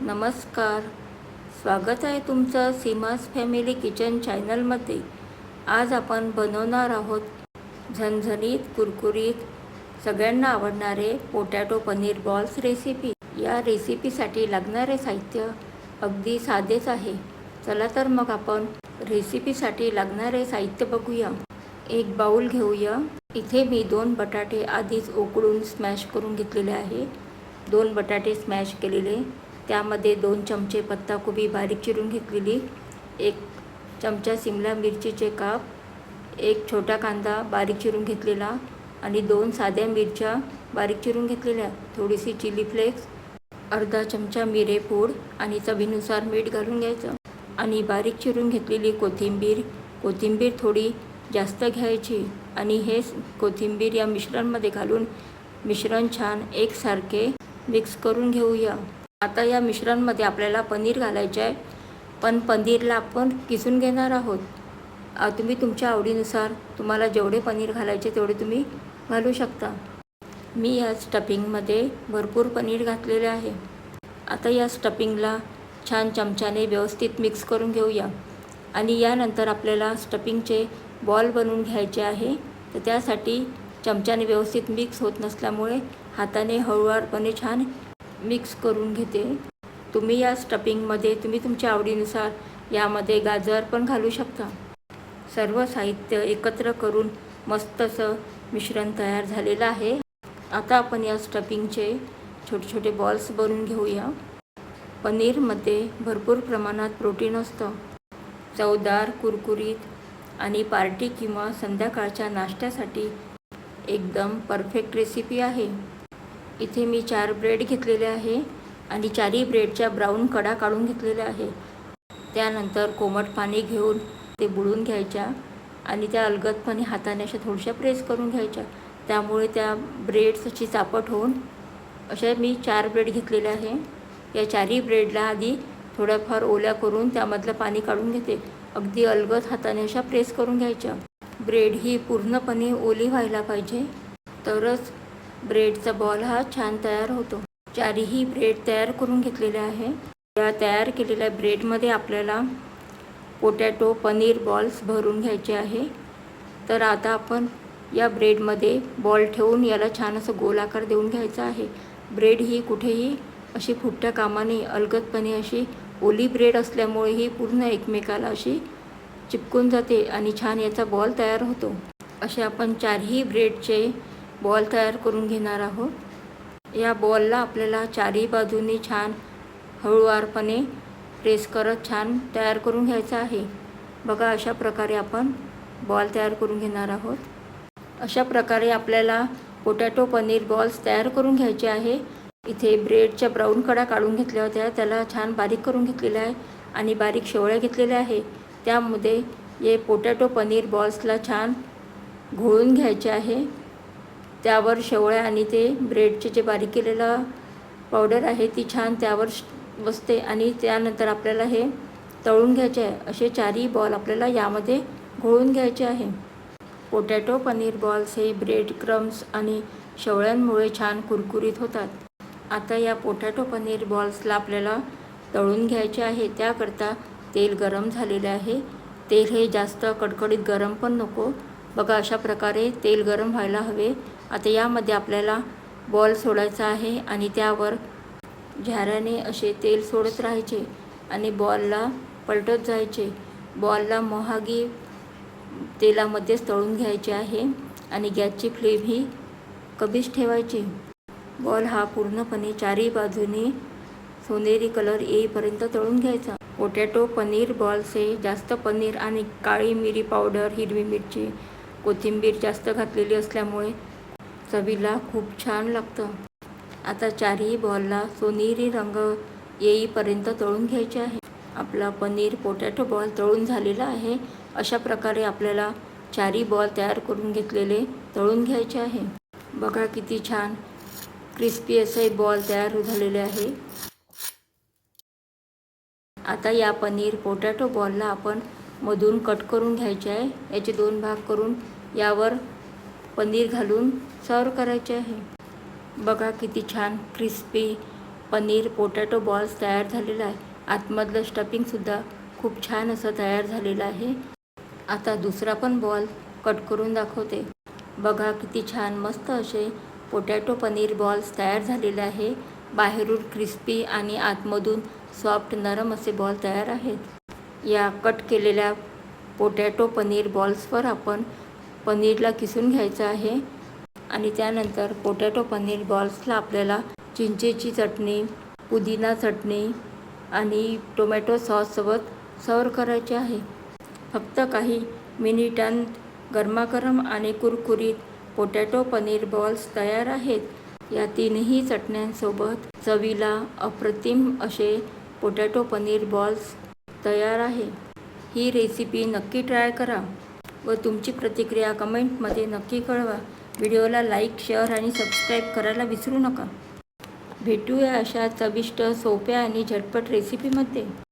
नमस्कार. स्वागत आहे तुमचं सीमास फॅमिली किचन चॅनलमध्ये. आज आपण बनवणार आहोत झणझणीत कुरकुरीत सगळ्यांना आवडणारे पोटॅटो पनीर बॉल्स रेसिपी या रेसिपीसाठी लागणारे साहित्य अगदी साधेच आहे. चला तर मग आपण रेसिपीसाठी लागणारे साहित्य बघूया. एक बाऊल घेऊया. इथे मी दोन बटाटे आधीच उकडून स्मॅश करून घेतलेले आहे. दोन बटाटे स्मॅश केलेले. त्यामध्ये दोन चमचे पत्ताकोबी बारीक चिरून घेतलेली एक चमचा सिमला मिरचीचे काप एक छोटा कांदा बारीक चिरून घेतलेला आणि दोन साध्या मिरच्या बारीक चिरून घेतलेल्या. थोडीशी चिली फ्लेक्स अर्धा चमचा मिरे पूड आणि चवीनुसार मीठ घालून घ्यायचं. आणि बारीक चिरून घेतलेली कोथिंबीर कोथिंबीर थोडी जास्त घ्यायची आणि हे कोथिंबीर या मिश्रणमध्ये घालून मिश्रण छान एकसारखे मिक्स करून घेऊया. आता या मिश्रणमध्ये आपल्याला पनीर घालायचे आहे. पण पनीरला आपण किसून घेणार आहोत. तुम्ही तुमच्या आवडीनुसार तुम्हाला जेवढे पनीर घालायचे तेवढे तुम्ही घालू शकता. मी या स्टफिंगमध्ये भरपूर पनीर घातलेले आहे. आता या स्टफिंगला छान चमच्याने व्यवस्थित मिक्स करून घेऊया. आणि यानंतर आपल्याला स्टफिंगचे बॉल बनवून घ्यायचे आहे. तर त्यासाठी चमच्याने व्यवस्थित मिक्स होत नसल्यामुळे हाताने हळूवारपणे छान मिक्स करून घेते. तुम्ही या स्टपिंगमध्ये तुम्ही तुमच्या आवडीनुसार यामध्ये गाजर पण घालू शकता. सर्व साहित्य एकत्र करून मस्त असं मिश्रण तयार झालेलं आहे. आता आपण या स्टपिंगचे छोटे छोटे बॉल्स बनवून घेऊया. पनीरमध्ये भरपूर प्रमाणात प्रोटीन असतं. चवदार कुरकुरीत आणि पार्टी किंवा संध्याकाळच्या नाश्त्यासाठी एकदम परफेक्ट रेसिपी आहे. इथे मी चार ब्रेड घेतलेले आहे आणि चारही ब्रेडच्या ब्राऊन कडा काढून घेतलेल्या आहे. त्यानंतर कोमट पाणी घेऊन ते बुडून घ्यायच्या आणि त्या अलगदपणे हाताने अशा थोडशा प्रेस करून घ्यायच्या. त्यामुळे त्या ब्रेड्स चापट होऊन अशा मी चार ब्रेड घेतलेले आहे. या चारही ब्रेडला आधी थोड्याफार ओल्या करून त्यामधलं पाणी काढून घेते. अगदी अलगद हाताने अशा प्रेस करून घ्यायच्या. ब्रेड ही पूर्णपणे ओली व्हायला पाहिजे. तरच ब्रेडचा बॉल हा छान तयार होतो. चारही ब्रेड तयार करून घेतलेले आहे. या तयार केलेल्या ब्रेडमध्ये आपल्याला पोटॅटो पनीर बॉल्स भरून घ्यायचे आहे. तर आता आपण या ब्रेडमध्ये बॉल ठेवून याला छान असं गोल आकार देऊन घ्यायचा आहे. ब्रेड ही कुठेही अशी फुटत्या कामाने अलगदपणे अशी ओली ब्रेड असल्यामुळे ही पूर्ण एकमेकाला अशी चिपकून जाते आणि छान याचा बॉल तयार होतो. असे आपण चारही ब्रेडचे बॉल तयार करून घेणार आहोत. या बॉलला आपल्याला चारही बाजूनी छान हळूवारपणे प्रेस करत छान तयार करून घ्यायचं आहे. बघा अशा प्रकारे आपण बॉल तयार करून घेणार आहोत. अशा प्रकारे आपल्याला पोटॅटो पनीर बॉल्स तयार करून घ्यायचे आहे. इथे ब्रेडच्या ब्राऊन कडा काढून घेतल्या होत्या. त्याला छान बारीक करून घेतलेल्या आहे आणि बारीक शेवळ्या घेतलेल्या आहे. त्यामध्ये हे पोटॅटो पनीर बॉल्सला छान घोळून घ्यायचे आहे. त्यावर शेवळ्या आणि ते ब्रेडचे जे बारीक केलेलं पावडर आहे ती छान त्यावर बसते आणि त्यानंतर आपल्याला हे तळून घ्यायचे आहे. असे चारही बॉल आपल्याला यामध्ये घोळून घ्यायचे आहे. पोटॅटो पनीर बॉल्स हे ब्रेड क्रम्स आणि शेवळ्यांमुळे छान कुरकुरीत होतात. आता या पोटॅटो पनीर बॉल्सला आपल्याला तळून घ्यायचे आहे. त्याकरता तेल गरम झालेले आहे. तेल हे जास्त कडकडीत गरम पण नको. बघा अशा प्रकारे तेल गरम व्हायला हवे. आता यामध्ये आपल्याला बॉल सोडायचा आहे आणि त्यावर झाऱ्याने असे तेल सोडत राहायचे आणि बॉलला पलटत जायचे. बॉलला मोहागी तेलामध्येच तळून घ्यायचे आहे आणि गॅसची फ्लेम ही कमीच ठेवायची. बॉल हा पूर्णपणे चारही बाजूनी सोनेरी कलर येईपर्यंत तळून घ्यायचा. पोटॅटो पनीर बॉल्स हे जास्त पनीर आणि काळी मिरी पावडर हिरवी मिरची कोथिंबीर जास्त घातलेली असल्यामुळे चवीला खूप छान लागतं. आता चारही बॉलला सोनेरी रंग येईपर्यंत तळून घ्यायचे आहे. आपला पनीर पोटॅटो बॉल तळून झालेला आहे. अशा प्रकारे आपल्याला चारही बॉल तयार करून घेतलेले तळून घ्यायचे आहे. बघा किती छान क्रिस्पी असे बॉल तयार झालेले आहे. आता या पनीर पोटॅटो बॉलला आपण मधून कट करून घ्यायचे आहे. याचे दोन भाग करून यावर पनीर घालून सर्व करायचे आहे. बघा किती छान क्रिस्पी पनीर पोटॅटो बॉल्स तयार झालेला आहे. आतमधलं स्टफिंगसुद्धा खूप छान असं तयार झालेलं आहे. आता दुसरा पण बॉल कट करून दाखवते. बघा किती छान मस्त असे पोटॅटो पनीर बॉल्स तयार झालेले आहे. बाहेरून क्रिस्पी आणि आतमधून सॉफ्ट नरम असे बॉल तयार आहेत. या कट केलेल्या पोटॅटो पनीर बॉल्सवर आपण पनीरला किसून घ्यायचं आहे आणि त्यानंतर पोटॅटो पनीर बॉल्सला आपल्याला चिंचेची चटणी पुदिना चटणी आणि टोमॅटो सॉससोबत सर्व करायचे आहे. फक्त काही मिनिटांत गरमागरम आणि कुरकुरीत पोटॅटो पनीर बॉल्स तयार आहेत. या तीनही चटण्यांसोबत चवीला अप्रतिम असे पोटॅटो पनीर बॉल्स तयार आहे. ही रेसिपी नक्की ट्राय करा. व तुमची प्रतिक्रिया कमेंटमध्ये नक्की कळवा. व्हिडिओला लाईक शेअर आणि सबस्क्राईब करायला विसरू नका. भेटूया अशा चविष्ट सोप्या आणि झटपट रेसिपीमध्ये.